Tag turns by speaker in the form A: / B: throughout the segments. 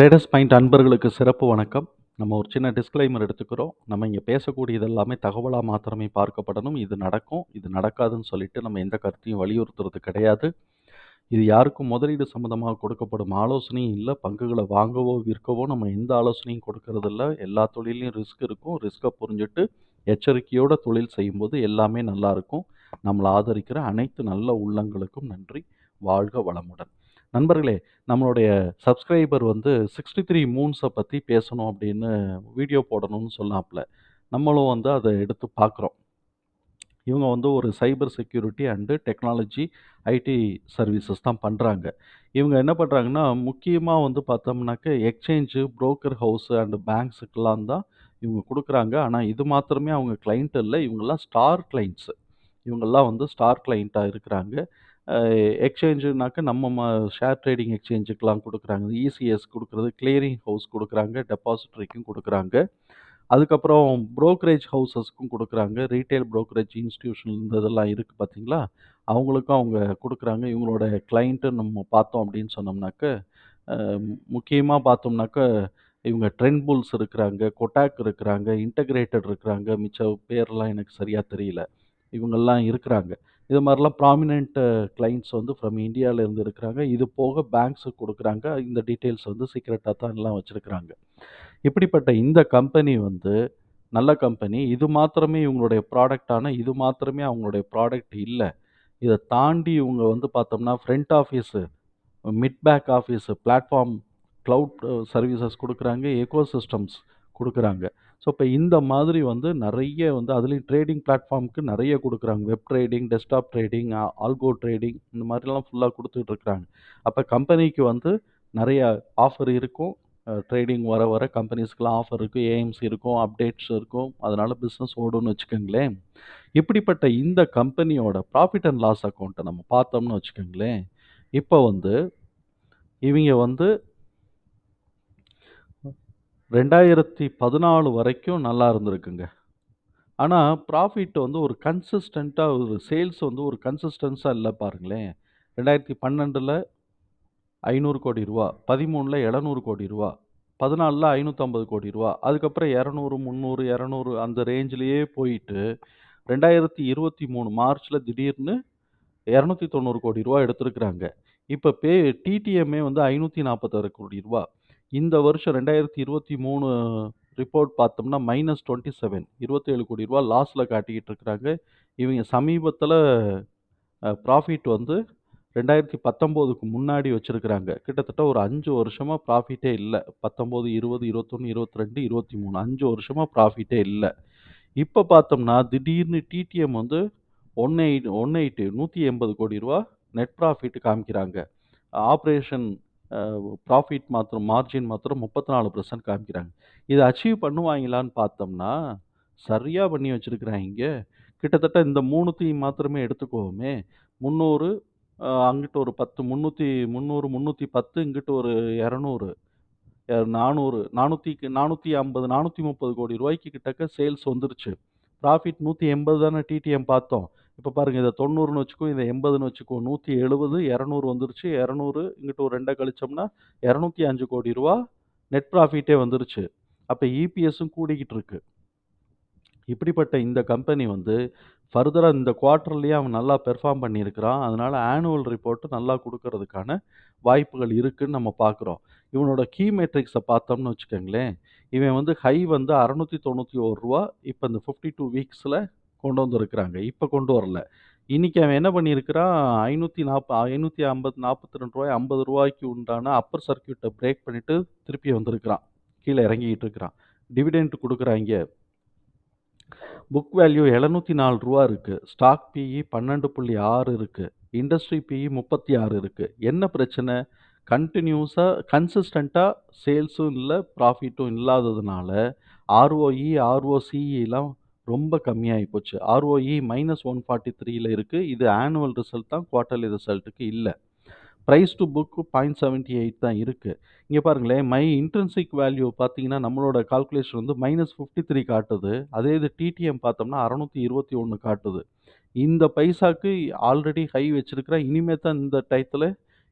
A: Traders point அன்பர்களுக்கு சிறப்பு வணக்கம். நம்ம ஒரு சின்ன டிஸ்க்ளைமர் எடுத்துக்கிறோம். நம்ம இங்கே பேசக்கூடியது எல்லாமே தகவலாக மாத்திரமே பார்க்கப்படணும். இது நடக்கும், இது நடக்காதுன்னு சொல்லிட்டு நம்ம எந்த கருத்தையும் வலியுறுத்துறது கிடையாது. இது யாருக்கும் முதலீடு சம்மந்தமாக கொடுக்கப்படும் ஆலோசனையும் இல்லை பங்குகளை வாங்கவோ, விற்கவோ நம்ம எந்த ஆலோசனையும் கொடுக்கறதில்ல. எல்லா தொழிலையும் ரிஸ்க் இருக்கும். ரிஸ்க்கை புரிஞ்சுட்டு எச்சரிக்கையோட தொழில் செய்யும்போது எல்லாமே நல்லாயிருக்கும் நம்மளை ஆதரிக்கிற அனைத்து நல்ல உள்ளங்களுக்கும் நன்றி. வாழ்க வளமுடன். நண்பர்களே, நம்மளுடைய சப்ஸ்கிரைபர் வந்து சிக்ஸ்டி த்ரீ மூன்ஸை பற்றி பேசணும் அப்படின்னு வீடியோ போடணும்னு சொன்னாப்புல. நம்மளும் வந்து அதை எடுத்து பார்க்குறோம். இவங்க வந்து ஒரு cyber security and technology IT services தான் பண்ணுறாங்க இவங்க என்ன பண்ணுறாங்கன்னா முக்கியமாக வந்து பார்த்தோம்னாக்க எக்ஸ்சேஞ்சு புரோக்கர் ஹவுஸ் அண்டு பேங்க்ஸுக்கெல்லாம் தான் இவங்க கொடுக்குறாங்க. ஆனால் இது மாத்திரமே அவங்க கிளைண்ட் இல்லை. இவங்கெல்லாம் ஸ்டார் கிளைண்ட்ஸு இவங்கெல்லாம் வந்து ஸ்டார் கிளைண்ட்டாக இருக்கிறாங்க. அ எக்ஸ்சேஞ்சுனாக்க நம்ம ம ஷேர் ட்ரேடிங் எக்ஸ்சேஞ்சுக்குலாம் குடுக்குறாங்க. இசிஎஸ் குடுக்குறது, கிளியரிங் ஹவுஸ் குடுக்குறாங்க, டெபாசிட்டரிக்கும் குடுக்குறாங்க. அதுக்கப்புறம் புரோக்கரேஜ் ஹவுஸஸ்க்கும் குடுக்குறாங்க. ரீட்டெயில் புரோக்கரேஜ் இன்ஸ்டிடியூஷன் இந்த இதெல்லாம் இருக்கு பார்த்தீங்களா? அவங்களுக்கும் அவங்க குடுக்குறாங்க. இவங்களோட கிளையன்ட்டு நம்ம பார்த்தோம் அப்படின்னு சொன்னோம்னாக்க, அ முக்கியமா பார்த்தோம்னாக்க, இவங்க ட்ரெண்ட் புல்ஸ் இருக்கிறாங்க, கொட்டாக் இருக்கிறாங்க, இன்டகிரேட்டட் இருக்கிறாங்க. மிச்ச பேர்லாம் எனக்கு சரியா தெரியல. இவங்கெல்லாம் இருக்கிறாங்க. இது மாதிரிலாம் ப்ராமினென்ட்டு கிளைண்ட்ஸ் வந்து ஃப்ரம் இந்தியாவிலேருந்து இருக்கிறாங்க. இது போக பேங்க்ஸுக்கு கொடுக்குறாங்க இந்த டீட்டெயில்ஸ் வந்து சீக்ரெட்டாக தான் எல்லாம் வச்சுருக்கிறாங்க இப்படிப்பட்ட இந்த கம்பெனி வந்து நல்ல கம்பெனி. இது மாத்திரமே இவங்களுடைய ப்ராடக்ட்டான இது மாத்திரமே அவங்களுடைய ப்ராடக்ட் இல்லை இதை தாண்டி இவங்க வந்து பார்த்தோம்னா, front office, mid back office, platform, cloud services கொடுக்குறாங்க எக்கோ சிஸ்டம்ஸ் கொடுக்குறாங்க ஸோ, இப்போ இந்த மாதிரி வந்து நிறைய வந்து அதுலேயும் ட்ரேடிங் பிளாட்ஃபார்முக்கு நிறைய கொடுக்குறாங்க web trading, desktop trading, algo trading இந்த மாதிரிலாம் ஃபுல்லாக கொடுத்துட்டு இருக்கிறாங்க. அப்போ கம்பெனிக்கு வந்து நிறைய ஆஃபர் இருக்கும். ட்ரேடிங் வர வர கம்பெனிஸ்க்குலாம் ஆஃபர் இருக்கும் ஏஎம்சி இருக்கும், அப்டேட்ஸ் இருக்கும். அதனால் பிஸ்னஸ் ஓடும்னு வச்சுக்கோங்களேன் இப்படிப்பட்ட இந்த கம்பெனியோட ப்ராஃபிட் அண்ட் லாஸ் அக்கௌண்ட்டை நம்ம பார்த்தோம்னு வச்சுக்கோங்களேன் இப்போ வந்து இவங்க வந்து ரெண்டாயிரத்தி பதினாலு வரைக்கும் நல்லா இருந்திருக்குங்க. ஆனால் ப்ராஃபிட் வந்து ஒரு கன்சிஸ்டண்ட்டாக ஒரு சேல்ஸ் வந்து ஒரு கன்சிஸ்டன்ஸாக இல்லை பாருங்களேன். ரெண்டாயிரத்தி பன்னெண்டில் ஐநூறு கோடி ரூபா பதிமூணில் எழுநூறு கோடி ரூபா பதினாலில் ஐநூற்றம்பது கோடி ரூபா அதுக்கப்புறம் இரநூறு முந்நூறு இரநூறு அந்த ரேஞ்சிலேயே போயிட்டு ரெண்டாயிரத்தி இருபத்தி மூணு மார்ச்சில் திடீர்னு இரநூத்தி தொண்ணூறு கோடி ரூபா எடுத்திருக்கிறாங்க. இப்போ பே டிடிஎம்ஏ வந்து ஐநூற்றி நாற்பத்தாறு கோடி ரூபா. இந்த வருஷம் ரெண்டாயிரத்தி இருபத்தி மூணு ரிப்போர்ட் பார்த்தோம்னா மைனஸ் டுவெண்ட்டி செவன் இருபத்தேழு கோடி ரூபா லாஸில் காட்டிக்கிட்டு இருக்கிறாங்க. இவங்க சமீபத்தில் ப்ராஃபிட் வந்து ரெண்டாயிரத்தி பத்தொம்போதுக்கு முன்னாடி வச்சுருக்கிறாங்க. கிட்டத்தட்ட ஒரு அஞ்சு வருஷமாக ப்ராஃபிட்டே இல்லை. பத்தொம்போது இருபது இருபத்தொன்று இருபத்தி ரெண்டு இருபத்தி மூணு அஞ்சு வருஷமாக ப்ராஃபிட்டே இல்லை. இப்போ பார்த்தோம்னா திடீர்னு டிடிஎம் வந்து ஒன் எயிட் ஒன் எயிட்டு நூற்றி எண்பது கோடி ரூபா நெட் ப்ராஃபிட் காமிக்கிறாங்க. ஆப்ரேஷன் ப்ராஃபிட் மாத்திரம் மார்ஜின் மாத்திரம் முப்பத்தி நாலு பர்சன்ட் காமிக்கிறாங்க. இதை அச்சீவ் பண்ணுவாங்களான்னு பார்த்தோம்னா சரியாக பண்ணி வச்சுருக்குறாங்க கிட்டத்தட்ட இந்த மூணுத்தையும் மாத்திரமே எடுத்துக்கோமே. முந்நூறு அங்கிட்டு ஒரு பத்து முந்நூற்றி முந்நூறு முந்நூற்றி பத்து இங்கிட்டு ஒரு இரநூறு நானூறு நானூற்றிக்கு நானூற்றி ஐம்பது நானூற்றி முப்பது கோடி ரூபாய்க்கு கிட்டக்க சேல்ஸ் வந்துருச்சு. ப்ராஃபிட் நூற்றி எண்பது தானே டிடிஎம் பார்த்தோம். இப்ப பாருங்க இத 90ன்னு வச்சுக்குவோம். இத 80ன்னு வச்சுக்குவோம். 170 200 வந்துருச்சு. இரநூறு இங்கிட்ட ஒரு ரெண்டை கழிச்சோம்னா இரநூத்தி அஞ்சு கோடி ரூபா நெட் ப்ராஃபிட்டே வந்துருச்சு. அப்போ இபிஎஸும் கூடிக்கிட்டு இருக்கு. இப்படிப்பட்ட இந்த கம்பெனி வந்து ஃபர்தராக இந்த குவார்ட்டர்லயே அவன் நல்லா பெர்ஃபார்ம் பண்ணியிருக்கிறான். அதனால் ஆனுவல் ரிப்போர்ட்டு நல்லா கொடுக்கறதுக்கான வாய்ப்புகள் இருக்குன்னு நம்ம பார்க்குறோம். இவனோட கீ மெட்ரிக்ஸை பார்த்தோம்னு வச்சுக்கோங்களேன் இவன் வந்து ஹை வந்து அறநூற்றி தொண்ணூற்றி ஒரு ரூபா இப்போ இந்த ஃபிஃப்டி டூ வீக்ஸில் கொண்டு வந்திருக்கிறாங்க. இப்போ கொண்டு வரல. இன்னைக்கு அவன் என்ன பண்ணியிருக்கிறான், ஐநூற்றி நாற்பது ஐநூற்றி ஐம்பது நாற்பத்தி ரெண்டு ரூபாய் ஐம்பது ரூபாய்க்கு உண்டான அப்பர் சர்க்கியூட்டை பிரேக் பண்ணிவிட்டு திருப்பி வந்திருக்கிறான். கீழே இறங்கிக்கிட்டு இருக்கிறான். டிவிடெண்ட் கொடுக்குறாங்க புக் வேல்யூ எழுநூற்றி நாலு ரூபா இருக்குது ஸ்டாக் பிஇ பன்னெண்டு புள்ளி ஆறு இருக்குது இண்டஸ்ட்ரி பிஇ முப்பத்தி ஆறு இருக்குது என்ன பிரச்சனை? கண்டினியூஸாக கன்சிஸ்டண்ட்டாக சேல்ஸும் இல்லை ப்ராஃபிட்டும் இல்லாததுனால ஆர்ஓஇ, ஆர்ஓசிஇலாம் ரொம்ப கம்மியாகி போச்சு. ஆர்ஓஇ -143ல இருக்கு. இது ஆனுவல் ரிசல்ட் தான். குவார்ட்டர்லி ரிசல்ட்டுக்கு இல்லை ப்ரைஸ் டூ புக் 0.78 தான் இருக்குது இங்கே பாருங்களேன், மை இன்ட்ரென்சிக் வேல்யூ பார்த்தீங்கன்னா, நம்மளோட கால்குலேஷன் வந்து -53 காட்டுது. அதே இது டிடிஎம் பார்த்தோம்னா 621 காட்டுது. இந்த பைசாக்கு ஆல்ரெடி ஹை வச்சுருக்கிற இனிமேல் தான் இந்த டயத்துல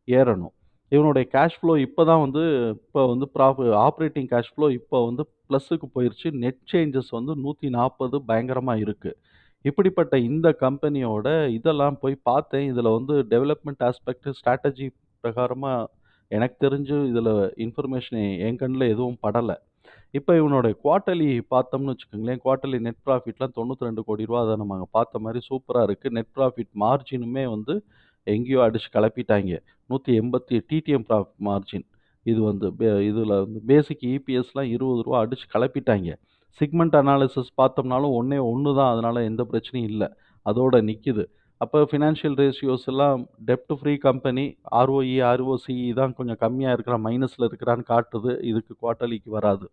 A: ஏறணும். இவனுடைய கேஷ் ஃப்ளோ இப்போ தான் வந்து இப்போ வந்து ப்ராஃபி ஆப்ரேட்டிங் கேஷ் ஃப்ளோ இப்போ வந்து ப்ளஸ்ஸுக்கு போயிடுச்சு நெட் சேஞ்சஸ் வந்து நூற்றி நாற்பது பயங்கரமாக இருக்குது இப்படிப்பட்ட இந்த கம்பெனியோட இதெல்லாம் போய் பார்த்தேன். இதில் வந்து டெவலப்மெண்ட் ஆஸ்பெக்ட், ஸ்ட்ராட்டஜி பிரகாரமாக எனக்கு தெரிஞ்சு இதில் இன்ஃபர்மேஷன் என் கண்ணில் எதுவும் படலை. இப்போ இவனோட குவார்ட்டர்லி பார்த்தோம்னு வச்சுக்கோங்களேன், குவார்ட்டர்லி நெட் ப்ராஃபிட்லாம் தொண்ணூற்றி ரெண்டு கோடி ரூபா அதை நம்ம பார்த்த மாதிரி சூப்பராக இருக்குது நெட் ப்ராஃபிட் மார்ஜினுமே வந்து எங்கேயோ அடிச்சு கெளப்பிட்டாய்ங்க. 180 டிடிஎம் ப்ராஃபிட் மார்ஜின். இது வந்து பே இதில் வந்து பேசிக் இபிஎஸ்லாம் ரூ. 20 அடிச்சு கெளப்பிட்டாய்ங்க. சிக்மெண்ட் அனாலிசிஸ் பார்த்தோம்னாலும் ஒன்றே ஒன்று தான். அதனால் எந்த பிரச்சனையும் இல்லை அதோட நிற்கிது அப்போ ஃபினான்ஷியல் ரேஷியோஸ் எல்லாம் டெப்ட் ஃப்ரீ கம்பெனி, ஆர்ஓஇ, ஆர்ஓசிஇ தான் கொஞ்சம் கம்மியாக இருக்கிறான், மைனஸில் இருக்கிறான்னு காட்டுது. இதுக்கு குவார்ட்டர்லிக்கு வராது.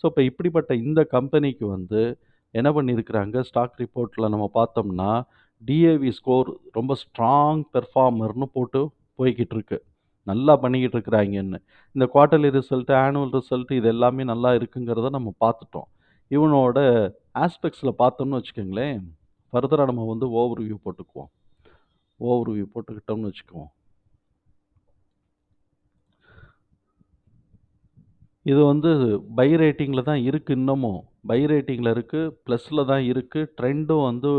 A: ஸோ, இப்போ இப்படிப்பட்ட இந்த கம்பெனிக்கு வந்து என்ன பண்ணியிருக்கிறாங்க, ஸ்டாக் ரிப்போர்ட்டில் நம்ம பார்த்தோம்னா, டிஏவி ஸ்கோர் ரொம்ப ஸ்ட்ராங் பெர்ஃபார்மர்னு போட்டு போய்கிட்டு இருக்கு. நல்லா பண்ணிக்கிட்டு இருக்கிறாங்கன்னு இந்த குவார்ட்டர்லி ரிசல்ட், ஆனுவல் ரிசல்ட் இது எல்லாமே நல்லா இருக்குங்கிறத நம்ம பார்த்துட்டோம். இவனோட ஆஸ்பெக்ட்ஸில் பார்த்தோம்னு வச்சுக்கோங்களேன், ஃபர்தராக நம்ம வந்து ஓவர் வியூ போட்டுக்குவோம். ஓவர் வியூ போட்டுக்கிட்டோம்னு வச்சுக்குவோம். இது வந்து பை ரேட்டிங்கில் தான் இருக்குது இன்னமும். பை ரேட்டிங்கில் இருக்குது ப்ளஸில் தான் இருக்குது ட்ரெண்டும் வந்து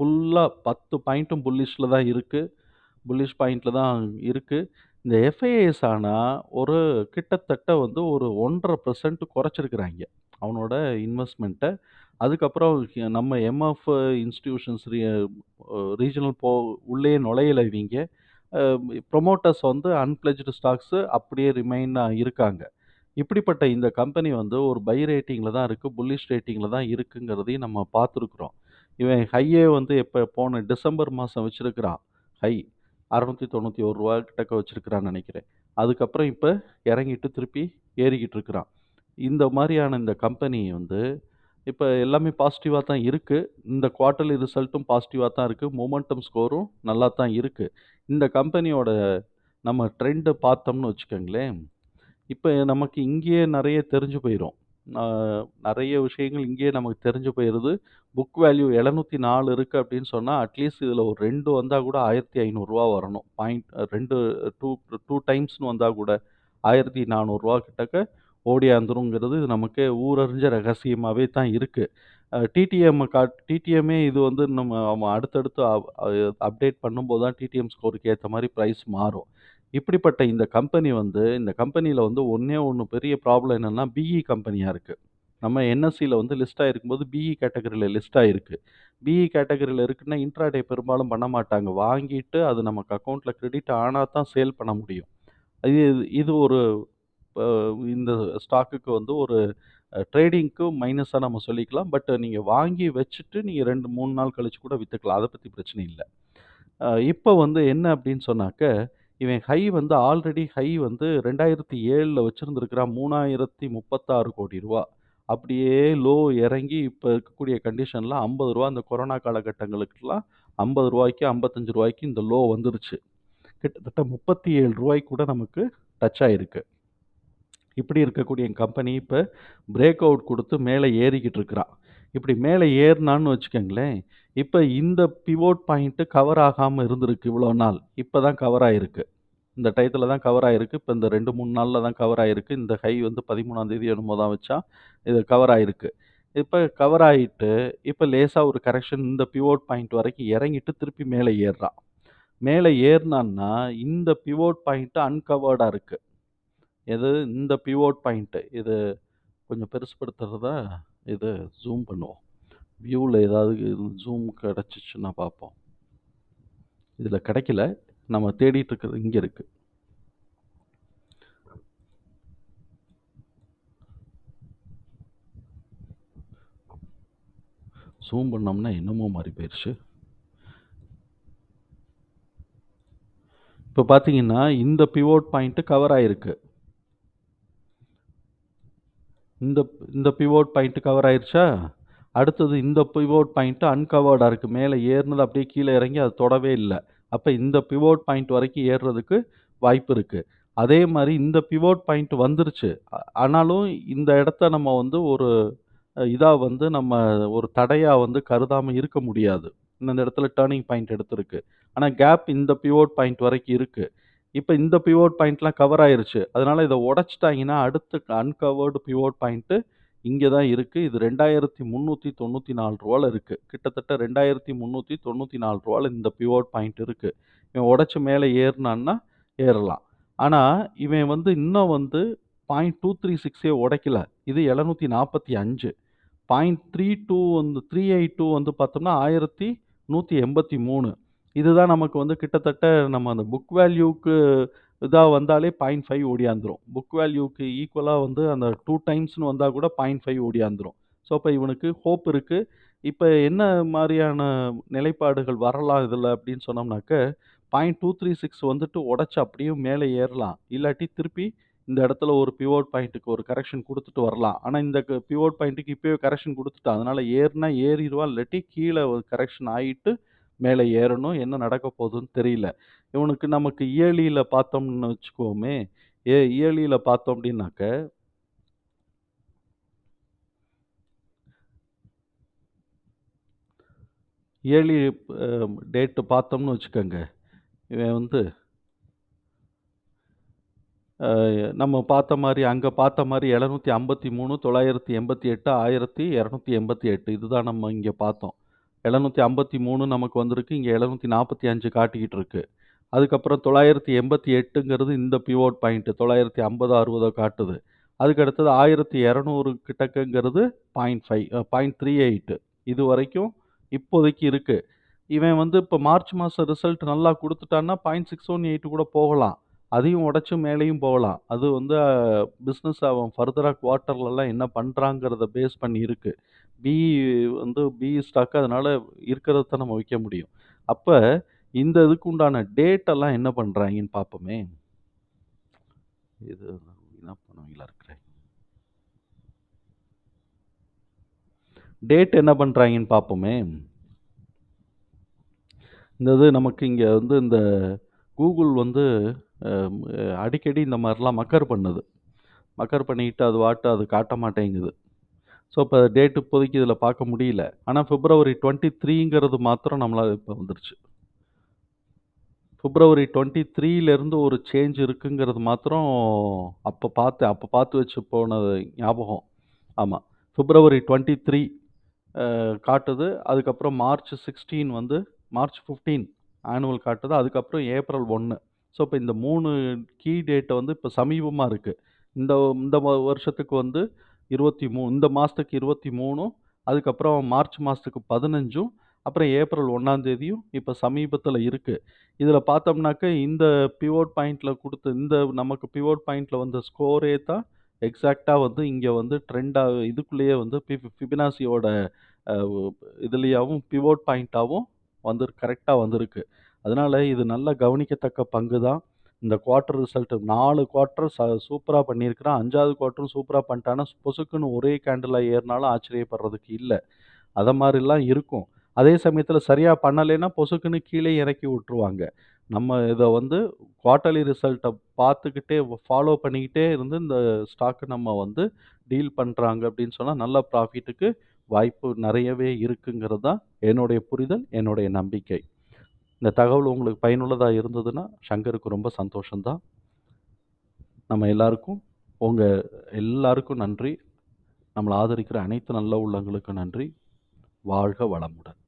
A: ஃபுல்லாக பத்து பாயிண்ட்டும் புல்லிஷில் தான் இருக்குது புல்லிஷ் பாயிண்ட்டில் தான் இருக்குது இந்த எஃப்ஐஎஸ் ஆனால் ஒரு கிட்டத்தட்ட வந்து ஒரு ஒன்றரை பர்சன்ட் குறைச்சிருக்கிறாங்க அவனோட இன்வெஸ்ட்மெண்ட்டை அதுக்கப்புறம் நம்ம எம்எஃப் இன்ஸ்டிடியூஷன்ஸ் ரீஜனல் போ உள்ளே நுழையலை இவங்க ப்ரொமோட்டர்ஸ் வந்து அன்பிளஜ்டு ஸ்டாக்ஸு அப்படியே ரிமைனாக இருக்காங்க. இப்படிப்பட்ட இந்த கம்பெனி வந்து ஒரு பை ரேட்டிங்கில் தான் இருக்குது புல்லிஷ் ரேட்டிங்கில் தான் இருக்குங்கிறதையும் நம்ம பார்த்துருக்குறோம். இவன் ஹையே வந்து இப்போ போன டிசம்பர் மாதம் வச்சுருக்கிறான். ஹை அறநூற்றி தொண்ணூற்றி ஒரு ரூபா கிட்டக்க வச்சுருக்கிறான்னு நினைக்கிறேன். அதுக்கப்புறம் இப்போ இறங்கிட்டு திருப்பி ஏறிக்கிட்டு இருக்கிறான். இந்த மாதிரியான இந்த கம்பெனி வந்து இப்போ எல்லாமே பாசிட்டிவாக தான் இருக்குது இந்த குவார்ட்டர்லி ரிசல்ட்டும் பாசிட்டிவாக தான் இருக்குது மொமெண்டம் ஸ்கோரும் நல்லா தான் இருக்குது இந்த கம்பெனியோட நம்ம ட்ரெண்டை பார்த்தோம்னு வச்சுக்கோங்களேன், இப்போ நமக்கு இங்கேயே நிறைய தெரிஞ்சு போயிடும் நிறைய விஷயங்கள் இங்கேயே நமக்கு தெரிஞ்சு போயிடுது புக் வேல்யூ எழுநூற்றி நாலு இருக்குது அப்படின்னு சொன்னால் அட்லீஸ்ட் இதில் ஒரு ரெண்டு வந்தால் கூட ஆயிரத்தி ஐநூறுரூவா வரணும். பாயிண்ட் ரெண்டு டூ டூ டைம்ஸ்னு வந்தால் கூட ஆயிரத்தி நானூறுரூவா கிட்டக்க ஓடியாந்துருங்கிறது இது நமக்கு ஊரறிஞ்ச ரகசியமாகவே தான் இருக்குது அ டிடிஎம் காட் டிடிஎம்மே இது வந்து நம்ம அவன் அடுத்தடுத்து அப் அப்டேட் பண்ணும்போது தான் டிடிஎம் ஸ்கோருக்கு ஏற்ற மாதிரி ப்ரைஸ் மாறும். இப்படிப்பட்ட இந்த கம்பெனி வந்து இந்த கம்பெனியில் வந்து ஒண்ணே ஒண்ணு பெரிய ப்ராப்ளம் என்னன்னா, பிஇ கம்பெனியா இருக்கு. நம்ம என்எஸ்சில வந்து லிஸ்ட் ஆயிருக்கும்போது பிஇ கேட்டகரியில் லிஸ்ட் ஆயிருக்கு. பிஇ கேட்டகரில இருக்குன்னா இன்ட்ராடே பெரும்பாலும் பண்ண மாட்டாங்க. வாங்கிட்டு அது நமக்கு அக்கவுண்ட்ல கிரெடிட் ஆனா தான் சேல் பண்ண முடியும். இது இது ஒரு ப இந்த ஸ்டாக்குக்கு வந்து ஒரு அ ட்ரேடிங்க்கு மைனஸா நம்ம சொல்லிக்கலாம். பட் நீங்க வாங்கி வச்சுட்டு நீங்க 2, 3 நாள் கழிச்சு கூட வித்துக்கலாம். அத பத்தி பிரச்சனை இல்ல. அ இப்ப வந்து என்ன அப்படின்னு சொன்னாக்க, இவன் ஹை வந்து ஆல்ரெடி ஹை வந்து ரெண்டாயிரத்தி ஏழில் வச்சுருந்துருக்குறான் மூணாயிரத்தி முப்பத்தாறு கோடி ரூபா அப்படியே லோ இறங்கி இப்போ இருக்கக்கூடிய கண்டிஷனில் ஐம்பது ரூபா அந்த கொரோனா காலகட்டங்களுக்குலாம் ஐம்பது ரூபாய்க்கு ஐம்பத்தஞ்சு ரூபாய்க்கு இந்த லோ வந்துருச்சு. கிட்டத்தட்ட முப்பத்தி ஏழு ரூபாய்க்கு கூட நமக்கு டச் ஆகிருக்கு இப்படி இருக்கக்கூடிய கம்பெனி இப்போ பிரேக் அவுட் கொடுத்து மேலே ஏறிக்கிட்டு இருக்கிறான். இப்படி மேலே ஏறினான்னு வச்சுக்கோங்களேன், இப்போ இந்த பிவோட் பாயிண்ட்டு கவர் ஆகாமல் இருந்திருக்கு இவ்வளோ நாள். இப்போ தான் கவர் ஆகிருக்கு இந்த டயத்தில் தான் கவர் ஆகிருக்கு இப்போ இந்த ரெண்டு மூணு நாளில் தான் கவர் ஆகிருக்கு இந்த ஹை வந்து 13ஆம் தேதி என்னமோ தான் வச்சா இது கவர் ஆகிருக்கு இப்போ கவர் ஆகிட்டு இப்போ லேசாக ஒரு கரெக்ஷன் இந்த பிவோட் பாயிண்ட் வரைக்கும் இறங்கிட்டு திருப்பி மேலே ஏறுறான். மேலே ஏறினான்னா இந்த பிவோட் பாயிண்ட்டு அன்கவர்டாக இருக்குது எது? இந்த பிவோட் பாயிண்ட்டு இது கொஞ்சம் பெருசுப்படுத்துகிறதா இது ஜூம் பண்ணுவோம். வியூவில் ஏதாவது ஜூம் கிடச்சிச்சுன்னா பார்ப்போம். இதில் கிடைக்கல. நம்ம தேடிட்டு இருக்கிறது இங்க இருக்கு. ஜூம் பண்ணோம்னா என்னமோ மாறி போயிடுச்சு இப்போ பார்த்தீங்கன்னா, இந்த பிவோட் பாயிண்ட்டு கவர் ஆயிருக்கு. இந்த இந்த பிவோட் பாயிண்ட்டு கவர் ஆயிருச்சா? அடுத்தது இந்த பிவோட் பாயிண்ட்டு அன்கவர்டாக இருக்குது மேலே ஏறினது அப்படியே கீழே இறங்கி அது தொடவே இல்லை அப்போ இந்த பிவோட் பாயிண்ட் வரைக்கும் ஏறுறதுக்கு வாய்ப்பு இருக்குது அதே மாதிரி இந்த பிவோட் பாயிண்ட் வந்துருச்சு. ஆனாலும் இந்த இடத்த நம்ம வந்து ஒரு இதாக வந்து நம்ம ஒரு தடையாக வந்து கருதாமல் இருக்க முடியாது. இந்த இடத்துல டேர்னிங் பாயிண்ட் எடுத்திருக்கு. ஆனால் கேப் இந்த பிவோட் பாயிண்ட் வரைக்கும் இருக்குது இப்போ இந்த பிவோட் பாயிண்ட்லாம் கவர் ஆயிருச்சு. அதனால் இதை உடச்சிட்டாங்கன்னா அடுத்து அன்கவர்டு பிவோட் பாயிண்ட்டு இங்கே தான் இருக்குது இது ரெண்டாயிரத்தி முந்நூற்றி தொண்ணூற்றி நாலு ரூபாவில் இருக்குது கிட்டத்தட்ட ரெண்டாயிரத்தி முந்நூற்றி தொண்ணூற்றி நாலு ரூபாவில் இந்த பிவோட் பாயிண்ட் இருக்குது இவன் உடச்சி மேலே ஏறினான்னா ஏறலாம். ஆனால் இவன் வந்து இன்னும் வந்து பாயிண்ட் டூ த்ரீ சிக்ஸே உடைக்கல. இது எழுநூற்றி நாற்பத்தி அஞ்சு. பாயிண்ட் த்ரீ டூ வந்து த்ரீ எயிட் டூ வந்து பார்த்தோம்னா ஆயிரத்தி நூற்றி எண்பத்தி மூணு. இதுதான் நமக்கு வந்து கிட்டத்தட்ட நம்ம அந்த புக் வேல்யூக்கு இதாக வந்தாலே 0.5 ஓடியாந்துரும். புக் வேல்யூக்கு ஈக்குவலாக வந்து அந்த டூ டைம்ஸ்னு வந்தால் கூட 0.5 ஓடியாந்துரும். ஸோ, அப்போ இவனுக்கு ஹோப் இருக்குது இப்போ என்ன மாதிரியான நிலைப்பாடுகள் வரலாம் இதில் அப்படின்னு சொன்னோம்னாக்க, 0.236 வந்துட்டு உடச்சி அப்படியும் மேலே ஏறலாம். இல்லாட்டி திருப்பி இந்த இடத்துல ஒரு பிவோட் பாயிண்ட்டுக்கு ஒரு கரெக்ஷன் கொடுத்துட்டு வரலாம். ஆனால் இந்த பிவோட் பாயிண்ட்டுக்கு இப்போயே கரெக்ஷன் குடுத்துட்டான். அதனால ஏறுனா ஏறிடுவா இல்லாட்டி கீழே கரெக்ஷன் ஆகிட்டு மேலே ஏறணும். என்ன நடக்க போகுதுன்னு தெரியல. இவனுக்கு நமக்கு இயலியில் பார்த்தோம்னு வச்சுக்கோமே ஏ இயலியில் பார்த்தோம் அப்படின்னாக்க இயர்லி டேட்டு பார்த்தோம்னு வச்சுக்கோங்க இவன் வந்து நம்ம பார்த்த மாதிரி அங்கே பார்த்த மாதிரி எழுநூத்தி ஐம்பத்தி மூணு தொள்ளாயிரத்தி எண்பத்தி எட்டு ஆயிரத்தி இரநூத்தி எண்பத்தி எட்டு இதுதான் நம்ம இங்கே பார்த்தோம். 753 நமக்கு வந்திருக்கு. நாற்பத்தி 745 காட்டிக்கிட்டு இருக்கு. அதுக்கப்புறம் 988ங்கிறது இந்த பிவோட் தொள்ளாயிரத்தி 950, 60 காட்டுது. அதுக்கு அடுத்தது 1200 கிட்டக்கங்கிறது 0.5 அ 0.38 இதுவரைக்கும் இப்போதைக்கு இருக்குது இவன் வந்து இப்போ மார்ச் மாதம் ரிசல்ட் நல்லா கொடுத்துட்டான்னா பாயிண்ட் சிக்ஸ் ஒன் எயிட்டு கூட போகலாம். அதையும் உடச்சி மேலேயும் போகலாம். அது வந்து பிஸ்னஸ் அவன் ஃபர்தரா குவார்ட்டர்லலாம் என்ன பண்ணுறாங்கிறத பேஸ் பண்ணி இருக்குது பிஇ வந்து பிஇ ஸ்டாக் அதனால் இருக்கிறத தான் நம்ம வைக்க முடியும். அப்போ இந்த இதுக்கு உண்டான டேட்டெல்லாம் என்ன பண்ணுறாங்கன்னு பார்ப்போமே. இது என்ன பண்ணுவீங்களா இருக்கிறேன் டேட் என்ன பண்ணுறாங்கன்னு பார்ப்போமே. இந்த இது நமக்கு இங்கே வந்து இந்த கூகுள் வந்து அடிக்கடி இந்த மாதிரிலாம் மக்கர் பண்ணுது. மக்கர் பண்ணிக்கிட்டு அது வாட்டு அது காட்ட மாட்டேங்குது. ஸோ, இப்போ டேட் இப்போதைக்கு இதில் பார்க்க முடியல. ஆனால் பிப்ரவரி 23ங்கிறது மாத்திரம் நம்மளால் இப்போ வந்துருச்சு. பிப்ரவரி 23லேருந்து ஒரு சேஞ்ச் இருக்குங்கிறது மாத்திரம் அப்போ பார்த்து அப்போ பார்த்து வச்சு போனது ஞாபகம். ஆமாம் பிப்ரவரி டுவெண்ட்டி த்ரீ காட்டுது. அதுக்கப்புறம் மார்ச் 16 வந்து மார்ச் 15 ஆனுவல் காட்டுது. அதுக்கப்புறம் ஏப்ரல் ஒன்று ஸோ, இப்போ இந்த மூணு கீ டேட்டை வந்து இப்போ சமீபமாக இருக்குது இந்த இந்த வருஷத்துக்கு வந்து 23 இந்த மாதத்துக்கு இருபத்தி மூணும் அதுக்கப்புறம் மார்ச் மாதத்துக்கு பதினஞ்சும் அப்புறம் ஏப்ரல் ஒன்றாந்தேதியும் இப்போ சமீபத்தில் இருக்குது இதில் பார்த்தோம்னாக்க இந்த பிவோட் பாயிண்டில் கொடுத்த இந்த நமக்கு பிவோட் பாயிண்ட்டில் வந்த ஸ்கோரே தான் எக்ஸாக்டாக வந்து இங்கே வந்து ட்ரெண்டாக இதுக்குள்ளேயே வந்து பி ஃபிபினாசியோட இதுலேயாவும் பிவோட் பாயிண்ட்டாகவும் வந்து கரெக்டாக வந்திருக்கு. அதனால இது நல்லா கவனிக்கத்தக்க பங்கு தான். இந்த குவார்ட்டர் ரிசல்ட் நாலு குவார்ட்டர் ச சூப்பராக பண்ணியிருக்கிறான். அஞ்சாவது குவார்ட்டரும் சூப்பராக பண்ணிட்டான்னா, பொசுக்குன்னு ஒரே கேண்டிலாக ஏறினாலும் ஆச்சரியப்படுறதுக்கு இல்லை அதை மாதிரிலாம் இருக்கும். அதே சமயத்தில் சரியாக பண்ணலைன்னா, பொசுக்குன்னு கீழே இறக்கி விட்டுருவாங்க. நம்ம இதை வந்து குவார்ட்டர்லி ரிசல்ட்டை பார்த்துக்கிட்டே ஃபாலோ பண்ணிக்கிட்டே இருந்து இந்த ஸ்டாக்கு நம்ம வந்து டீல் பண்ணுறாங்க அப்படின்னு சொன்னால் நல்ல ப்ராஃபிட்டுக்கு வாய்ப்பு நிறையவே இருக்குங்கிறது தான் என்னுடைய புரிதல், என்னுடைய நம்பிக்கை. இந்த தகவல் உங்களுக்கு பயனுள்ளதாக இருந்ததுன்னா, சங்கருக்கு ரொம்ப சந்தோஷம் தான். நம்ம எல்லாருக்கும் உங்கள் எல்லாருக்கும் நன்றி. நம்மளை ஆதரிக்கிற அனைத்து நல்ல உள்ளங்களுக்கும் நன்றி. வாழ்க வளமுடன்.